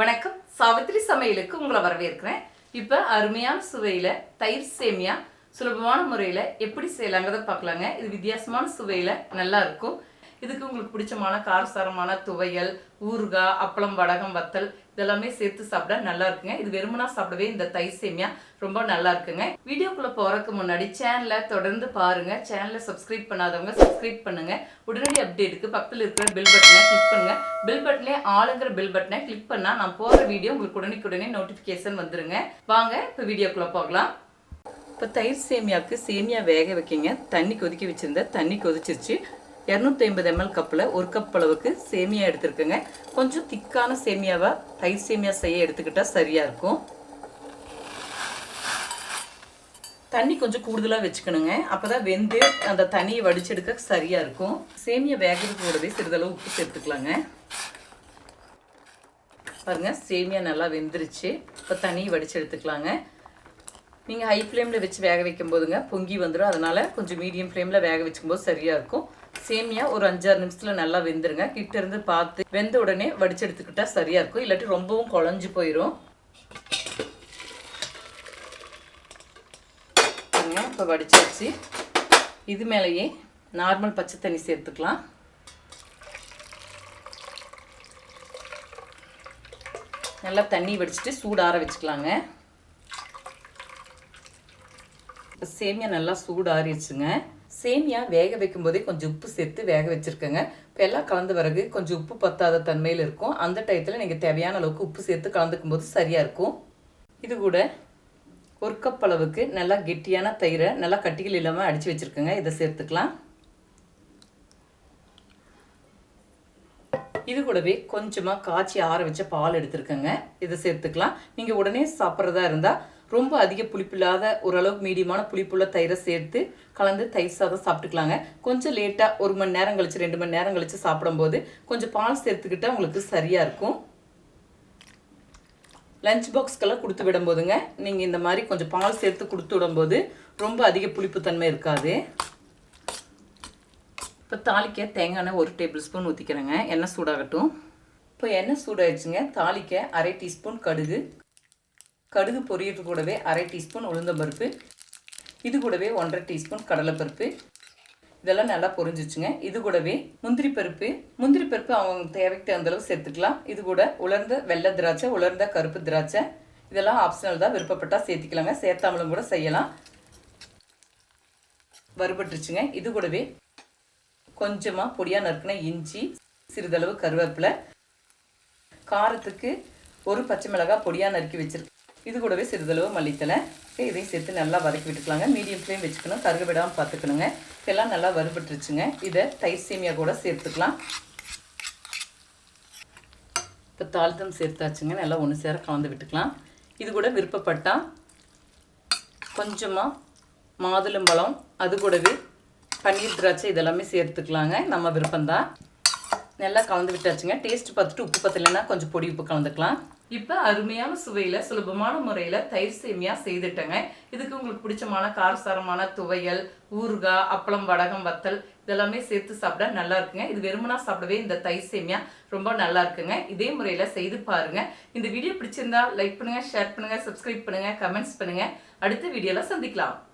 வணக்கம். சாவித்திரி சமையலுக்கு உங்களை வரவேற்கிறேன். இப்போ அருமையான சுவையில் தயிர் சேமியா சுலபமான முறையில் எப்படி செய்யலாங்கிறத பார்க்கலாங்க. இது வித்தியாசமான சுவையில் நல்லா இருக்கும். இதுக்கு உங்களுக்கு பிடிச்சமான காரசாரமான துவையல் ஊறுகாய் அப்பளம் வடகம் வத்தல் இதெல்லாமே சேர்த்து சாப்பிட நல்லா இருக்குங்க. இது வெறுமனா சாப்பிடவே இந்த தயிர் சேமியா ரொம்ப நல்லா இருக்குங்க. வீடியோக்குள்ள போறதுக்கு முன்னாடி சேனலை தொடர்ந்து பாருங்க. சேனலை சப்ஸ்கிரைப் பண்ணாதவங்க சப்ஸ்கிரைப் பண்ணுங்க. உடனடி அப்டேட்டுக்கு பக்கத்தில் இருக்கிற பில் பட்டனை கிளிக் பண்ணுங்க. பில் பட்டனே ஆளுங்கிற பில் பட்டனை கிளிக் பண்ணா நான் போற வீடியோ உங்களுக்கு உடனுக்குடனே நோட்டிஃபிகேஷன் வந்துருங்க. வாங்க இப்போ வீடியோக்குள்ள போகலாம். இப்போ தயிர் சேமியாவுக்கு சேமியா வேக வைக்கிங்க. தண்ணி கொதிக்க வச்சுருந்தேன் தண்ணி கொதிச்சிருச்சு. இரநூத்தி ஐம்பது எம்எல் கப்பில் ஒரு கப் அளவுக்கு சேமியா எடுத்துருக்குங்க. கொஞ்சம் திக்கான சேமியாவை தயிர் சேமியா செய்ய எடுத்துக்கிட்டால் சரியாக இருக்கும். தண்ணி கொஞ்சம் கூடுதலாக வச்சுக்கணுங்க. அப்போ தான் வெந்து அந்த தண்ணியை வடிச்செடுக்க சரியாக இருக்கும். சேமியா வேகிறது கூடவே சிறிதளவு உப்பு சேர்த்துக்கலாங்க. பாருங்கள் சேமியா நல்லா வெந்துருச்சு. இப்போ தண்ணியை வடிச்சு எடுத்துக்கலாங்க. நீங்கள் ஹை ஃப்ளேமில் வச்சு வேக வைக்கும் போதுங்க பொங்கி வந்துடும் அதனால் கொஞ்சம் மீடியம் ஃப்ளேமில் வேக வச்சுக்கும்போது சரியாக இருக்கும். சேமியா ஒரு அஞ்சாறு நிமிஷத்தில் நல்லா வெந்துருங்க. கிட்ட இருந்து பார்த்து வெந்த உடனே வடிச்சு எடுத்துக்கிட்டா சரியாக இருக்கும். இல்லாட்டி ரொம்பவும் குழஞ்சு போயிடும் இப்போ வடிச்சாச்சு. இது மேலேயே நார்மல் பச்சை தண்ணி சேர்த்துக்கலாம். நல்லா தண்ணி வடிச்சிட்டு சூடார வச்சுக்கலாங்க. சேமியா நல்லா சூடாறிடுச்சுங்க சேமியா வேக வைக்கும் போதே கொஞ்சம் உப்பு சேர்த்து வேக வச்சுருக்கேங்க. இப்போ எல்லாம் கலந்த பிறகு கொஞ்சம் உப்பு பத்தாத தன்மையில் இருக்கும். அந்த டயத்தில் நீங்கள் தேவையான அளவுக்கு உப்பு சேர்த்து கலந்துக்கும் போது சரியாக இருக்கும். இது கூட ஒரு கப் அளவுக்கு நல்லா கெட்டியான தயிரை நல்லா கட்டிகள் இல்லாமல் அடித்து வச்சுருக்கேங்க. இதை சேர்த்துக்கலாம். இது கூடவே கொஞ்சமாக காய்ச்சி ஆற வச்ச பால் எடுத்துருக்கேங்க. இதை சேர்த்துக்கலாம். நீங்கள் உடனே சாப்பிட்றதா இருந்தால் ரொம்ப அதிக புளிப்பில்லாத ஓரளவுக்கு மீடியமான புளிப்புள்ள தயிரை சேர்த்து கலந்து தயிர் சாதம் சாப்பிட்டுக்கலாங்க. கொஞ்சம் லேட்டாக ஒரு மணி நேரம் கழிச்சு ரெண்டு மணி நேரம் கழிச்சு சாப்பிடும்போது கொஞ்சம் பால் சேர்த்துக்கிட்டால் உங்களுக்கு சரியாக இருக்கும். லஞ்ச் பாக்ஸ்க்கெல்லாம் கொடுத்து விடும்போதுங்க நீங்கள் இந்த மாதிரி கொஞ்சம் பால் சேர்த்து கொடுத்து விடும்போது ரொம்ப அதிக புளிப்புத்தன்மை இருக்காது. இப்போ தாளிக்க தேங்காய் எண்ணெய் ஒரு டேபிள் ஸ்பூன் ஊற்றிக்கிறேங்க எண்ணெய் சூடாகட்டும். இப்போ எண்ணெய் சூடாயிடுச்சுங்க. தாளிக்க அரை டீஸ்பூன் கடுகு. கடுகு பொரியறது கூடவே அரை டீஸ்பூன் உளுந்தம்பருப்பு. இது கூடவே ஒன்றரை டீஸ்பூன் கடலைப்பருப்பு. இதெல்லாம் நல்லா பொரிஞ்சிச்சுங்க. இது கூடவே முந்திரி பருப்பு. முந்திரி பருப்பு அவங்க தேவைக்கு தகுந்த அளவு சேர்த்துக்கலாம். இது கூட உலர்ந்த வெள்ளை திராட்சை உலர்ந்த கருப்பு திராட்சை. இதெல்லாம் ஆப்ஷனல் தான் விருப்பப்பட்டால் சேர்த்திக்கலாங்க. சேர்த்தாமலும் கூட செய்யலாம். வறுபட்டுருச்சுங்க. இது கூடவே கொஞ்சமாக பொடியாக நறுக்கின இஞ்சி சிறிதளவு கருவேப்பிலை காரத்துக்கு ஒரு பச்சை மிளகாய் பொடியாக நறுக்கி வச்சிருக்கேன் இது கூடவே சிறிதளவு மல்லித்தலை இதையும் சேர்த்து நல்லா வதக்கி விட்டுக்கலாங்க. மீடியம் ஃப்ளேம் வச்சுக்கணும். கருக விடாமல் பார்த்துக்கணுங்க. இதெல்லாம் நல்லா வறுபட்டுருச்சுங்க. இதை தயிர் சேமியா கூட சேர்த்துக்கலாம். இப்போ தாளித்தம் சேர்த்தாச்சுங்க. நல்லா ஒன்று சேர கலந்து விட்டுக்கலாம். இது கூட விருப்பப்பட்டால் கொஞ்சமாக மாதுளம்பழம் அது கூடவே பன்னீர் திராட்சை இதெல்லாமே சேர்த்துக்கலாங்க. நம்ம விருப்பம்தான். நல்லா கலந்து விட்டாச்சுங்க. டேஸ்ட் பார்த்துட்டு உப்பு பத்தலைன்னா கொஞ்சம் பொடி உப்பு கலந்துக்கலாம். இப்போ அருமையான சுவையில் சுலபமான முறையில் தயிர் சேமியா செய்துட்டேங்க. இதுக்கு உங்களுக்கு பிடிச்சமான காரசாரமான துவையல் ஊறுகாய் அப்பளம் வடகம் வத்தல் இதெல்லாமே சேர்த்து சாப்பிட நல்லா இருக்குங்க. இது வெறுமனா சாப்பிடவே இந்த தயிர் சேமியா ரொம்ப நல்லா இருக்குங்க. இதே முறையில் செய்து பாருங்க. இந்த வீடியோ பிடிச்சிருந்தா லைக் பண்ணுங்க ஷேர் பண்ணுங்க சப்ஸ்கிரைப் பண்ணுங்க கமெண்ட்ஸ் பண்ணுங்க. அடுத்த வீடியோல சந்திக்கலாம்.